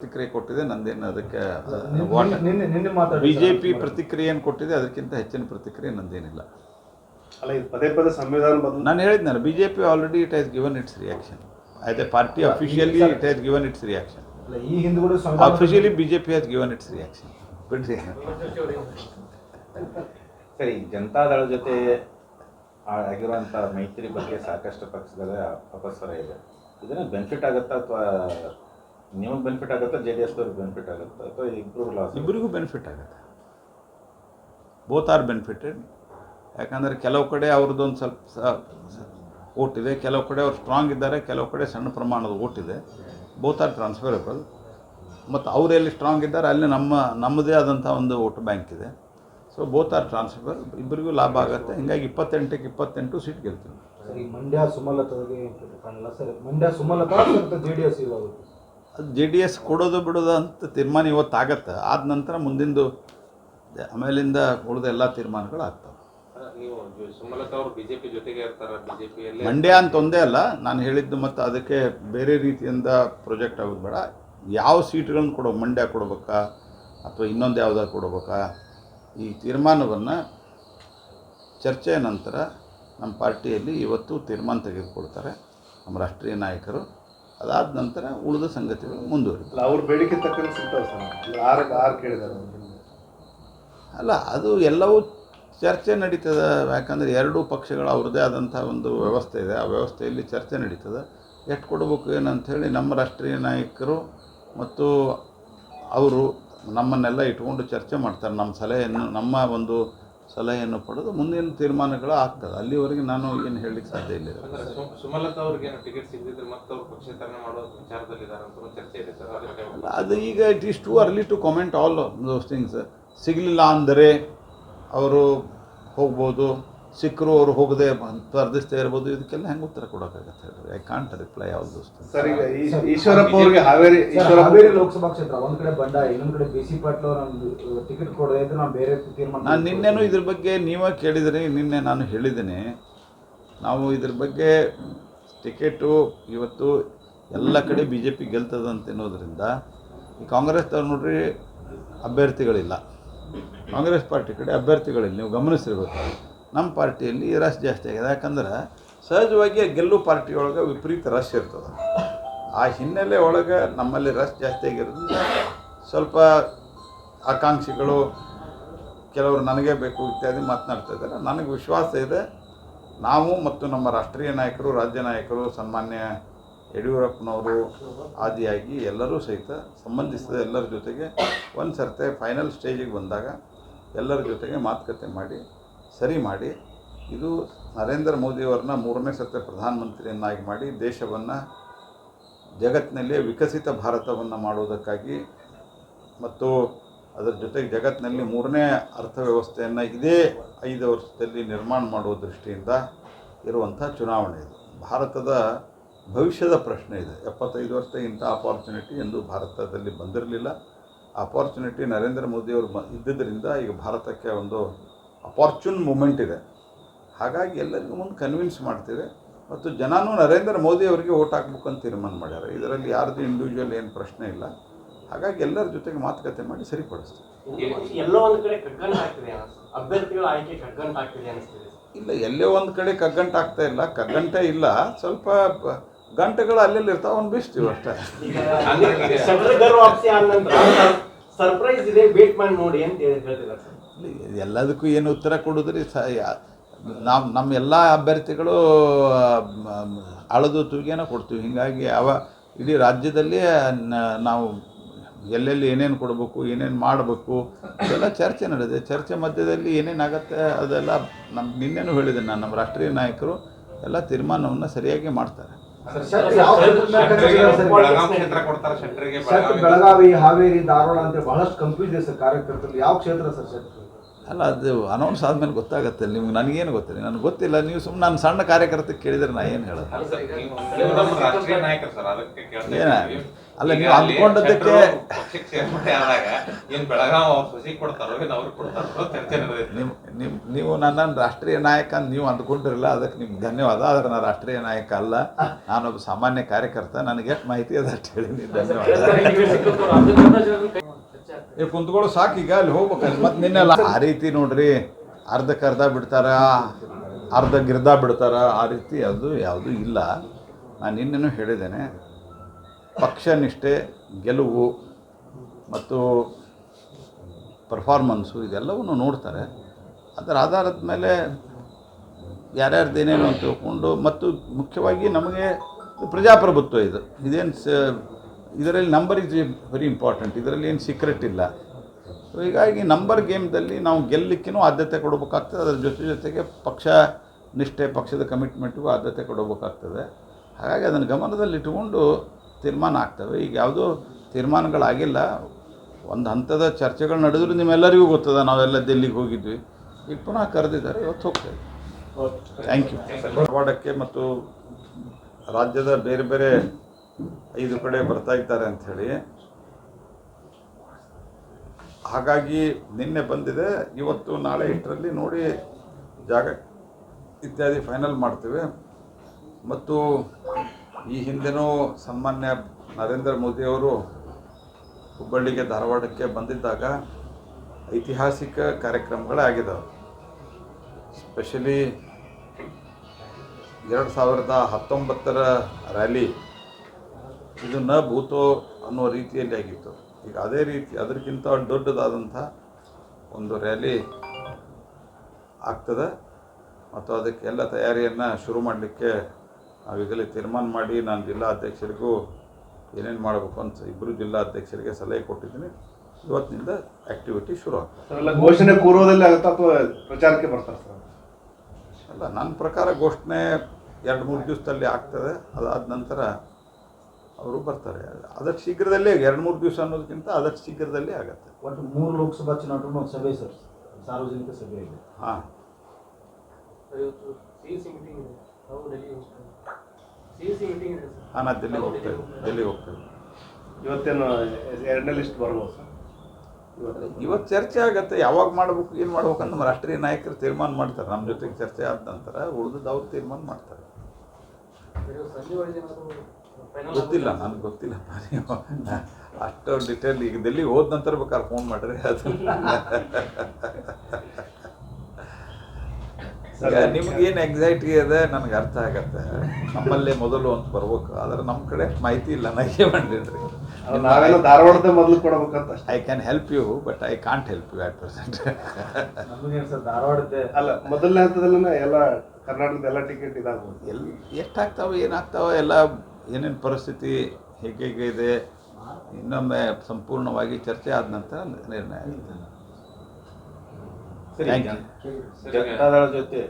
ಪ್ರತಿಕ್ರಿಯೆ ಕೊಟ್ಟಿದೆ ನಂದೇನು ಅದಕ್ಕೆ ನಿನ್ನೆ- ನಿನ್ನ ನಿನ್ನೆ ಮಾತಾಡಿ ಬಿ ಜೆ ಪಿ ಪ್ರತಿಕ್ರಿಯೆ ಏನು ಕೊಟ್ಟಿದೆ ಅದಕ್ಕಿಂತ ಹೆಚ್ಚಿನ ಪ್ರತಿಕ್ರಿಯೆ ನಂದೇನಿಲ್ಲ. ಅಲ್ಲ ಇದು ಪದೇ ಪದೇ ಸಂವಿಧಾನ ಬದಲು ನಾನು ಹೇಳಿದ್ನಲ್ಲ B J P already it has given it's reaction as A party officially it has given it's reaction ಅಲ್ಲ, ಈ ಹಿಂದೆ ಕೂಡ ಸಂವಿಧಾನ officially B J P has given it's reaction ಬಿಡ್ರಿ ಸರಿ ಜನತಾದಳ ಜೊತೆ ಆಗಿರುವಂಥ ಮೈತ್ರಿ ಬಗ್ಗೆ ಸಾಕಷ್ಟು ಪಕ್ಷಗಳ ಅಪಸ್ವರ ಇದೆ. ಇದನ್ನ ಬೆನಿಫಿಟ್ ಆಗುತ್ತಾ ಅಥವಾ ನಿಮಗೆ ಬೆನಿಫಿಟ್ ಆಗುತ್ತೆ ಜೆ ಡಿ ಎಸ್ ಬೆನಿಫಿಟ್ ಆಗುತ್ತೆ? ಅಥವಾ ಇಬ್ಬರು ಲಾಸ್ ಇಬ್ಬರಿಗೂ ಬೆನಿಫಿಟ್ ಆಗುತ್ತೆ. ಬೋತ್ ಆರ್ ಬೆನಿಫಿಟೆಡ್ ಯಾಕಂದರೆ ಕೆಲವು ಕಡೆ ಅವ್ರದ್ದೊಂದು ಸ್ವಲ್ಪ ಓಟ್ ಇದೆ. ಕೆಲವು ಕಡೆ ಅವ್ರು ಸ್ಟ್ರಾಂಗ್ ಇದ್ದಾರೆ ಕೆಲವು ಕಡೆ ಸಣ್ಣ ಪ್ರಮಾಣದ ಓಟ್ ಇದೆ. ಬೋತ್ ಆರ್ ಟ್ರಾನ್ಸ್ಫರಬಲ್ ಮತ್ತು ಅವ್ರು ಎಲ್ಲಿ ಸ್ಟ್ರಾಂಗ್ ಇದ್ದಾರೆ ಅಲ್ಲಿ ನಮ್ಮ ನಮ್ಮದೇ ಆದಂಥ ಒಂದು ವೋಟ್ ಬ್ಯಾಂಕ್ ಇದೆ. ಸೊ ಬೋತ್ ಆರ್ ಟ್ರಾನ್ಸ್ಫರ್ ಇಬ್ಬರಿಗೂ ಲಾಭ ಆಗುತ್ತೆ. ಹಿಂಗಾಗಿ ಇಪ್ಪತ್ತೆಂಟಕ್ಕೆ ಇಪ್ಪತ್ತೆಂಟು ಸೀಟ್ ಗೆಲ್ತೀವಿ. ಸರಿ ಮಂಡ್ಯ ಸುಮಲತಾಗೆ ಕಾಣಲ್ಲ. Sir Mandya Sumalatha J D S ಇವಾಗ ಅದು ಜೆ ಡಿ ಎಸ್ ಕೊಡೋದು ಬಿಡೋದು ಅಂತ ತೀರ್ಮಾನ ಇವತ್ತು ಆಗತ್ತೆ ಆದ ನಂತರ ಮುಂದಿಂದು ಆಮೇಲಿಂದ ಉಳಿದ ಎಲ್ಲ ತೀರ್ಮಾನಗಳು ಆಗ್ತವೆ. ಮಂಡ್ಯ ಅಂತ ಒಂದೇ ಅಲ್ಲ ನಾನು ಹೇಳಿದ್ದು ಮತ್ತು ಅದಕ್ಕೆ ಬೇರೆ ರೀತಿಯಿಂದ ಪ್ರೊಜೆಕ್ಟ್ ಆಗೋದು ಬೇಡ ಯಾವ ಸೀಟ್ಗಳನ್ನು ಕೊಡೋ ಮಂಡ್ಯ ಕೊಡ್ಬೇಕಾ ಅಥವಾ ಇನ್ನೊಂದು ಯಾವುದಾದ್ರು ಕೊಡ್ಬೇಕಾ? ಈ ತೀರ್ಮಾನವನ್ನು ಚರ್ಚೆಯ ನಂತರ ನಮ್ಮ ಪಾರ್ಟಿಯಲ್ಲಿ ಇವತ್ತು ತೀರ್ಮಾನ ತೆಗೆದುಕೊಳ್ತಾರೆ ನಮ್ಮ ರಾಷ್ಟ್ರೀಯ ನಾಯಕರು. ಅದಾದ ನಂತರ ಉಳಿದ ಸಂಗತಿಗಳು ಮುಂದುವರಿತು. ಅವ್ರ ಬೇಡಿಕೆ ತಕ್ಕಂಗೆ ಸಿಗ್ತಾವೆ ಸರ್. ಆರು ಆರು ಕೇಳಿದಾರೆ. ಅಲ್ಲ ಅದು ಎಲ್ಲವೂ ಚರ್ಚೆ ನಡೀತದೆ. ಯಾಕಂದರೆ ಎರಡೂ ಪಕ್ಷಗಳ ಅವ್ರದ್ದೇ ಆದಂಥ ಒಂದು ವ್ಯವಸ್ಥೆ ಇದೆ. ಆ ವ್ಯವಸ್ಥೆಯಲ್ಲಿ ಚರ್ಚೆ ನಡೀತದೆ. ಎಷ್ಟು ಕೊಡಬೇಕು ಏನಂಥೇಳಿ ನಮ್ಮ ರಾಷ್ಟ್ರೀಯ ನಾಯಕರು ಮತ್ತು ಅವರು ನಮ್ಮನ್ನೆಲ್ಲ ಇಟ್ಕೊಂಡು ಚರ್ಚೆ ಮಾಡ್ತಾರೆ. ನಮ್ಮ ಸಲಹೆಯನ್ನು ನಮ್ಮ ಒಂದು ಸಲಹೆಯನ್ನು ಪಡೆದು ಮುಂದಿನ ತೀರ್ಮಾನಗಳು ಆಗ್ತದೆ. ಅಲ್ಲಿವರೆಗೆ ನಾನು ಏನು ಹೇಳಲಿಕ್ಕೆ ಸಾಧ್ಯ ಇಲ್ಲ ಸುಮಲತಾ ಅವ್ರಿಗೆ ಟಿಕೆಟ್ ಸಿಗದಿದ್ರೆ ಮತ್ತೆ ಅವರು ಪಕ್ಷೇತರಣ ಮಾಡೋ ವಿಚಾರದಲ್ಲಿದ್ದಾರೆ ಅಂತ ಚರ್ಚೆ ಇದೆ ಸರ್ ಅದು ಈಗ it is too early to comment all those things ಸಿಗಲಿಲ್ಲ ಅಂದರೆ ಅವರು ಹೋಗ್ಬೋದು. ಸಿಕ್ಕರು ಅವರು ಹೋಗದೆ ಸ್ಪರ್ಧಿಸ್ತಾ ಇರ್ಬೋದು ಇದಕ್ಕೆಲ್ಲ ಹೆಂಗೆ ಉತ್ತರ ಕೊಡೋಕ್ಕಾಗತ್ತೆ ಹೇಳ್ರಿ? I can't reply all those sir ಈಗ ಈಶ್ವರಪ್ಪ ಅವ್ರಿಗೆ ಹಾವೇರಿ ಹಾವೇರಿ ಲೋಕಸಭಾ ಕ್ಷೇತ್ರ ಒಂದು ಕಡೆ ಬಂಡಾಯ ಇನ್ನೊಂದು ಕಡೆ ಬಿ ಸಿ ಪಾಟೀಲ್ ಅವ್ರ ಟಿಕೆಟ್ ಕೊಡದೆ ಇದ್ರೆ ನಾವು ಬೇರೆ ತೀರ್ಮಾನ ನಾನು ನಿನ್ನೆನೂ ಇದ್ರ ಬಗ್ಗೆ ನೀವೇ ಕೇಳಿದ್ರಿ ನಿನ್ನೆ ನಾನು ಹೇಳಿದ್ದೀನಿ ನಾವು ಇದ್ರ ಬಗ್ಗೆ ಟಿಕೆಟು ಇವತ್ತು ಎಲ್ಲ ಕಡೆ ಬಿ ಜೆ ಪಿ ಗೆಲ್ತದಂತ ಅನ್ನೋದ್ರಿಂದ ಈ ಕಾಂಗ್ರೆಸ್ದವ್ರು ನೋಡ್ರಿ ಅಭ್ಯರ್ಥಿಗಳಿಲ್ಲ. ಕಾಂಗ್ರೆಸ್ ಪಾರ್ಟಿ ಕಡೆ ಅಭ್ಯರ್ಥಿಗಳಿಲ್ಲ. ನೀವು ಗಮನಿಸಿರ್ಬೇಕು ನಮ್ಮ ಪಾರ್ಟಿಯಲ್ಲಿ ರಶ್ ಜಾಸ್ತಿ ಆಗಿದೆ. ಯಾಕಂದ್ರೆ ಸಹಜವಾಗಿ ಗೆಲ್ಲು ಪಾರ್ಟಿಯೊಳಗೆ ವಿಪರೀತ ರಶ್ ಇರ್ತದೆ. ಆ ಹಿನ್ನೆಲೆ ಒಳಗೆ ನಮ್ಮಲ್ಲಿ ರಶ್ ಜಾಸ್ತಿ ಆಗಿರೋದ್ರಿಂದ ಸ್ವಲ್ಪ ಆಕಾಂಕ್ಷಿಗಳು, ಕೆಲವರು ನನಗೆ ಬೇಕು ಇತ್ಯಾದಿ ಮಾತನಾಡ್ತಾ ಇದ್ದಾರೆ. ನನಗೆ ವಿಶ್ವಾಸ ಇದೆ. ನಾವು ಮತ್ತು ನಮ್ಮ ರಾಷ್ಟ್ರೀಯ ನಾಯಕರು, ರಾಜ್ಯ ನಾಯಕರು, ಸನ್ಮಾನ್ಯ ಯಡಿಯೂರಪ್ಪನವರು, ಆದಿಯಾಗಿ ಎಲ್ಲರೂ ಸಹಿತ ಸಂಬಂಧಿಸಿದ ಎಲ್ಲರ ಜೊತೆಗೆ ಒಂದು ಸರ್ತೆ ಫೈನಲ್ ಸ್ಟೇಜಿಗೆ ಬಂದಾಗ ಎಲ್ಲರ ಜೊತೆಗೆ ಮಾತುಕತೆ ಮಾಡಿ ಸರಿ ಮಾಡಿ, ಇದು ನರೇಂದ್ರ ಮೋದಿಯವರನ್ನ ಮೂರನೇ ಸತ್ಯ ಪ್ರಧಾನಮಂತ್ರಿಯನ್ನಾಗಿ ಮಾಡಿ ದೇಶವನ್ನು ಜಗತ್ತಿನಲ್ಲೇ ವಿಕಸಿತ ಭಾರತವನ್ನು ಮಾಡುವುದಕ್ಕಾಗಿ ಮತ್ತು ಅದರ ಜೊತೆಗೆ ಜಗತ್ತಿನಲ್ಲಿ ಮೂರನೇ ಅರ್ಥವ್ಯವಸ್ಥೆಯನ್ನು ಇದೇ ಐದು ವರ್ಷದಲ್ಲಿ ನಿರ್ಮಾಣ ಮಾಡುವ ದೃಷ್ಟಿಯಿಂದ ಇರುವಂಥ ಚುನಾವಣೆ ಇದು. ಭಾರತದ ಭವಿಷ್ಯದ ಪ್ರಶ್ನೆ ಇದೆ. ಎಪ್ಪತ್ತೈದು ವರ್ಷ ಇಂಥ ಅಪಾರ್ಚುನಿಟಿ ಎಂದು ಭಾರತದಲ್ಲಿ ಬಂದಿರಲಿಲ್ಲ. ಅಪಾರ್ಚುನಿಟಿ ನರೇಂದ್ರ ಮೋದಿಯವರು ಬ ಇದ್ದಿದ್ದರಿಂದ ಈಗ ಭಾರತಕ್ಕೆ ಒಂದು ಅಪಾರ್ಚುನ್ ಮೂಮೆಂಟ್ ಇದೆ. ಹಾಗಾಗಿ ಎಲ್ಲರಿಗೂ ಮುಂದೆ ಕನ್ವಿನ್ಸ್ ಮಾಡ್ತೀವಿ. ಮತ್ತು ಜನನೂ ನರೇಂದ್ರ ಮೋದಿ ಅವರಿಗೆ ಓಟ್ ಹಾಕ್ಬೇಕು ಅಂತ ತೀರ್ಮಾನ ಮಾಡ್ಯಾರ. ಇದರಲ್ಲಿ ಯಾರ್ದು ಇಂಡಿವಿಜುವಲ್ ಏನು ಪ್ರಶ್ನೆ ಇಲ್ಲ. ಹಾಗಾಗಿ ಎಲ್ಲರ ಜೊತೆಗೆ ಮಾತುಕತೆ ಮಾಡಿ ಸರಿಪಡಿಸ್ತೀವಿ. ಎಲ್ಲೋ ಒಂದ್ ಕಡೆ ಕಗ್ಗಂಟ ಆಗ್ತಿದೆ ಅನ್ಸುತ್ತೆ. ಅಭ್ಯರ್ಥಿಗಳ ಆಯ್ಕೆ ಕಗ್ಗಂಟ ಆಗ್ತಿದೆ ಅನಿಸ್ತಿದೆ. ಇಲ್ಲ ಎಲ್ಲೇ ಒಂದು ಕಡೆ ಕಗ್ಗಂಟ ಆಗ್ತಾ ಇಲ್ಲ. ಕಗ್ಗಂಟೆ ಇಲ್ಲ. ಸ್ವಲ್ಪ ಗಂಟೆಗಳು ಅಲ್ಲೆಲ್ಲಿ ಇರ್ತಾವ ಅವ್ನು ಬಿಸ್ತೀವಿ ಅಷ್ಟೇ. ಸರ್ಪ್ರೈಸ್ ಇದೆ ವೇಟ್ ಮಾಡಿ ನೋಡಿ ಅಂತ ಹೇಳಿ- ಹೇಳ್ತಿದ್ದಾರೆ ಎಲ್ಲದಕ್ಕೂ ಏನು ಉತ್ತರ ಕೊಡೋದ್ರಿ ಸ ನಾವು ನಮ್ಮ ಎಲ್ಲ ಅಭ್ಯರ್ಥಿಗಳು ಅಳದು ತೂಗೇನ ಕೊಡ್ತೀವಿ. ಹೀಗಾಗಿ ಅವ ಇಡೀ ರಾಜ್ಯದಲ್ಲಿ ನಾವು ಎಲ್ಲೆಲ್ಲಿ ಏನೇನು ಕೊಡಬೇಕು ಏನೇನು ಮಾಡಬೇಕು ಇದೆಲ್ಲ ಚರ್ಚೆ ನಡೆದಿದೆ. ಚರ್ಚೆ ಮಧ್ಯದಲ್ಲಿ ಏನೇನಾಗತ್ತೆ ಅದೆಲ್ಲ ನಮ್ಮ ನಿನ್ನೆನೂ ಹೇಳಿದೆ ನಾನು ನಮ್ಮ ರಾಷ್ಟ್ರೀಯ ನಾಯಕರು ಎಲ್ಲ ತೀರ್ಮಾನವನ್ನು ಸರಿಯಾಗಿ ಮಾಡ್ತಾರೆ. ಸರ್, ಯಾವ ಕ್ಷೇತ್ರದ ಸರ್? ಬೆಳಗಾವಿ ಹಾವೇರಿ ಧಾರವಾಡ ಅಂತ ಬಹಳಷ್ಟು ಕನ್ಫ್ಯೂಸ್ ಇದೆ ಸರ್ ಕಾರ್ಯಕರ್ತರು. ಯಾವ ಕ್ಷೇತ್ರ ಸರ್ ಅಲ್ಲ ಅದು ಅನೌನ್ಸ್ ಆದಮೇಲೆ ಗೊತ್ತಾಗುತ್ತೆ ನಿಮ್ಗೆ ನನಗೇನು ಗೊತ್ತಿಲ್ಲ. ನನಗೆ ಗೊತ್ತಿಲ್ಲ ನೀವು ಸುಮ್ಮನೆ ನಾನು ಸಣ್ಣ ಕಾರ್ಯಕರ್ತಕ್ಕೆ ಕೇಳಿದರೆ ನಾ ಏನು ಹೇಳೋದು? ಅಲ್ಲ ನೀವು- ನೀವು ನಮ್ಮ ರಾಷ್ಟ್ರೀಯ ನಾಯಕರು ಸರ್ ಅದಕ್ಕೆ ಕೇಳ್ತಾ ಏನ ಅಲ್ಲ, ನೀವು ಅಲ್ಲಿ ಅಂದ್ಕೊಂಡದ್ದಕ್ಕೆ- ನಿಮ್ಮ ನಿಮ್ಮ ನೀವು ನನ್ನನ್ನು ರಾಷ್ಟ್ರೀಯ ನಾಯಕ ಅಂತ ನೀವು ಅಂದ್ಕೊಂಡಿರಲ್ಲ ಅದಕ್ಕೆ ನಿಮ್ಗೆ ಧನ್ಯವಾದ. ಆದರೆ ನಾನು ರಾಷ್ಟ್ರೀಯ ನಾಯಕ ಅಲ್ಲ. ನಾನೊಬ್ಬ ಸಾಮಾನ್ಯ ಕಾರ್ಯಕರ್ತ. ನನಗೆ ಎಷ್ಟು ಮಾಹಿತಿ ಅದ ಅಷ್ಟು ಹೇಳಿ ನೀವು ಧನ್ಯವಾದ ಏ ಕುಂತ್ಕೊಳ್ಳೋ ಸಾಕು ಈಗ ಅಲ್ಲಿ ಹೋಗ್ಬೇಕಲ್ಲಿ ಮತ್ತೆ ನಿನ್ನೆಲ್ಲ ಆ ರೀತಿ ನೋಡ್ರಿ ಅರ್ಧಕ್ಕೆ ಅರ್ಧ ಬಿಡ್ತಾರ, ಅರ್ಧ ಗಿರ್ದ ಬಿಡ್ತಾರ, ಆ ರೀತಿ ಅದು ಯಾವುದೂ ಇಲ್ಲ. ನಾನು ನಿನ್ನೆನೂ ಹೇಳಿದ್ದೇನೆ, ಪಕ್ಷ ನಿಷ್ಠೆ, ಗೆಲುವು ಮತ್ತು ಪರ್ಫಾರ್ಮೆನ್ಸು ಇದೆಲ್ಲವನ್ನು ನೋಡ್ತಾರೆ. ಅದರ ಆಧಾರದ ಮೇಲೆ ಯಾರ್ಯಾರ್ದು ಏನೇನು ಅಂತ ತಿಳ್ಕೊಂಡು, ಮತ್ತು ಮುಖ್ಯವಾಗಿ ನಮಗೆ ಪ್ರಜಾಪ್ರಭುತ್ವ ಇದು. ಇದೇನು ಸ ಇದರಲ್ಲಿ ನಂಬರ್ ಇಸ್ ವೆರಿ ಇಂಪಾರ್ಟೆಂಟ್ ಇದರಲ್ಲಿ ಏನು ಸೀಕ್ರೆಟ್ ಇಲ್ಲ. ಸೊ ಹೀಗಾಗಿ ನಂಬರ್ ಗೇಮ್ದಲ್ಲಿ ನಾವು ಗೆಲ್ಲಲಿಕ್ಕೂ ಆದ್ಯತೆ ಕೊಡಬೇಕಾಗ್ತದೆ. ಅದರ ಜೊತೆ ಜೊತೆಗೆ ಪಕ್ಷ ನಿಷ್ಠೆ ಪಕ್ಷದ ಕಮಿಟ್ಮೆಂಟ್ಗೂ ಆದ್ಯತೆ ಕೊಡಬೇಕಾಗ್ತದೆ. ಹಾಗಾಗಿ ಅದನ್ನು ಗಮನದಲ್ಲಿಟ್ಟುಕೊಂಡು ತೀರ್ಮಾನ ಆಗ್ತವೆ. ಈಗ ಯಾವುದೋ ತೀರ್ಮಾನಗಳಾಗಿಲ್ಲ. ಒಂದು ಹಂತದ ಚರ್ಚೆಗಳು ನಡೆದ್ರು ನಿಮ್ಮೆಲ್ಲರಿಗೂ ಗೊತ್ತದ. ನಾವೆಲ್ಲ ದೆಲ್ಲಿಗೆ ಹೋಗಿದ್ವಿ. ಈಗ ಪುನಃ ಕರೆದಿದ್ದಾರೆ. ಇವತ್ತು ಹೋಗ್ತೇವೆ. ಥ್ಯಾಂಕ್ ಯು ಧಾರವಾಡಕ್ಕೆ ಮತ್ತು ರಾಜ್ಯದ ಬೇರೆ ಬೇರೆ ಐದು ಕಡೆ ಬರ್ತಾ ಇದ್ದಾರೆ ಅಂಥೇಳಿ ಹಾಗಾಗಿ ನಿನ್ನೆ ಬಂದಿದೆ. ಇವತ್ತು ನಾಳೆ ಇಷ್ಟರಲ್ಲಿ ನೋಡಿ ಜಾಗ ಇತ್ಯಾದಿ ಫೈನಲ್ ಮಾಡ್ತೇವೆ. ಮತ್ತು ಈ ಹಿಂದೆನೂ ಸನ್ಮಾನ್ಯ ನರೇಂದ್ರ ಮೋದಿಯವರು ಹುಬ್ಬಳ್ಳಿಗೆ ಧಾರವಾಡಕ್ಕೆ ಬಂದಿದ್ದಾಗ ಐತಿಹಾಸಿಕ ಕಾರ್ಯಕ್ರಮಗಳೇ ಆಗಿದ್ದಾವೆ ಸ್ಪೆಷಲಿ ಎರಡು ಸಾವಿರದ ಹತ್ತೊಂಬತ್ತರ ರ್ಯಾಲಿ ಇದು ನ ಭೂತೋ ಅನ್ನೋ ರೀತಿಯಲ್ಲಿ ಆಗಿತ್ತು. ಈಗ ಅದೇ ರೀತಿ ಅದಕ್ಕಿಂತ ದೊಡ್ಡದಾದಂಥ ಒಂದು ರ್ಯಾಲಿ ಆಗ್ತದೆ. ಮತ್ತು ಅದಕ್ಕೆಲ್ಲ ತಯಾರಿಯನ್ನು ಶುರು ಮಾಡಲಿಕ್ಕೆ ನಾವೀಗಲೇ ತೀರ್ಮಾನ ಮಾಡಿ ನಾನು ಜಿಲ್ಲಾ ಅಧ್ಯಕ್ಷರಿಗೂ ಏನೇನು ಮಾಡಬೇಕು ಅಂತ ಇಬ್ಬರು ಜಿಲ್ಲಾ ಅಧ್ಯಕ್ಷರಿಗೆ ಸಲಹೆ ಕೊಟ್ಟಿದ್ದೀನಿ. ಇವತ್ತಿನಿಂದ ಆ್ಯಕ್ಟಿವಿಟಿ ಶುರು ಆಗ್ತದೆ. ಘೋಷಣೆ ಪೂರ್ವದಲ್ಲಿ ಆಗುತ್ತಾ ಅಥವಾ ಪ್ರಚಾರಕ್ಕೆ ಬರ್ತಾರೆ ಸರ್ ಅಲ್ಲ ನನ್ನ ಪ್ರಕಾರ ಘೋಷಣೆ ಎರಡು ಮೂರು ದಿವಸದಲ್ಲಿ ಆಗ್ತದೆ. ಅದಾದ ನಂತರ ಅವರು ಬರ್ತಾರೆ. ಅದಕ್ಕೆ ಶೀಘ್ರದಲ್ಲೇ ಎರಡು ಮೂರು ದಿವಸ ಅನ್ನೋದಕ್ಕಿಂತ ಅದಕ್ಕೆ ಶೀಘ್ರದಲ್ಲೇ ಆಗುತ್ತೆ. ಒಟ್ಟು ಮೂರು ಲೋಕಸಭಾ ಚುನಾವಣೆ ಒಂದು ಸಭೆ ಸರ್ ಸಾರ್ವಜನಿಕ ಸಭೆ ಇದೆ. ಹಾಂ. ಹಾಂ ನಾನು ಡೆಲ್ಲಿಗೆ ಹೋಗ್ತೇವೆ. ಡೆಲ್ಲಿಗೆ ಹೋಗ್ತೇವೆ. ಇವತ್ತೇನು ಎರಡನೇ ಲಿಸ್ಟ್ ಬರ್ಬೋದು ಸರ್? ಇವತ್ತು ಇವತ್ತು ಚರ್ಚೆ ಆಗುತ್ತೆ. ಯಾವಾಗ ಮಾಡ್ಬೇಕು ಏನು ಮಾಡ್ಬೇಕು ಅಂತ ನಮ್ಮ ರಾಷ್ಟ್ರೀಯ ನಾಯಕರು ತೀರ್ಮಾನ ಮಾಡ್ತಾರೆ. ನಮ್ಮ ಜೊತೆಗೆ ಚರ್ಚೆ ಆದ ನಂತರ ಉಳಿದದ್ದು ಅವ್ರು ತೀರ್ಮಾನ ಮಾಡ್ತಾರೆ. ಗೊತ್ತಿಲ್ಲ ನನಗೆ ಗೊತ್ತಿಲ್ಲ. ನೀವು ಅಷ್ಟು ಡಿಟೇಲ್ ಈಗ ಡೆಲ್ಲಿ ಹೋದ ನಂತರ ಬೇಕಾದ್ರೆ ಫೋನ್ ಮಾಡ್ರಿ. ಅದು. ನಿಮ್ಗೆ ನಿಮ್ಗೇನು ಎಕ್ಸೈಟಿ ಅದ ನನಗೆ ಅರ್ಥ ಆಗತ್ತೆ. ನಮ್ಮಲ್ಲೇ ಮೊದಲು ಅಂತ ಬರ್ಬೇಕು. ಆದ್ರೆ ನಮ್ಮ ಕಡೆ ಮಾಹಿತಿ ಇಲ್ಲ. ನನಗೆ ಮಾಡಿದ್ರಿ ನಾವೆಲ್ಲ ಧಾರವಾಡದ ಮೊದಲು ಕೊಡಬೇಕಂತ ಅಷ್ಟೇ. I can help you but I can't help you at present ನಮಗೇನು ಸರ್ ಧಾರವಾಡದ್ದೇ? ಅಲ್ಲ ಮೊದಲನೇ ಹಂತದಲ್ಲೇ ಎಲ್ಲ ಕರ್ನಾಟಕದ ಎಲ್ಲ ಟಿಕೆಟ್ ಇದಾಗ್ಬೋದು. ಎಲ್ಲಿ ಎಷ್ಟಾಗ್ತಾವೆ ಏನಾಗ್ತಾವೆ ಎಲ್ಲ ಏನೇನು ಪರಿಸ್ಥಿತಿ ಹೇಗೆ ಹೇಗೆ ಇದೆ ಇನ್ನೊಮ್ಮೆ ಸಂಪೂರ್ಣವಾಗಿ ಚರ್ಚೆ ಆದ ನಂತರ ನಿರ್ಣಯ ಆಗುತ್ತೆ. ಜೊತೆ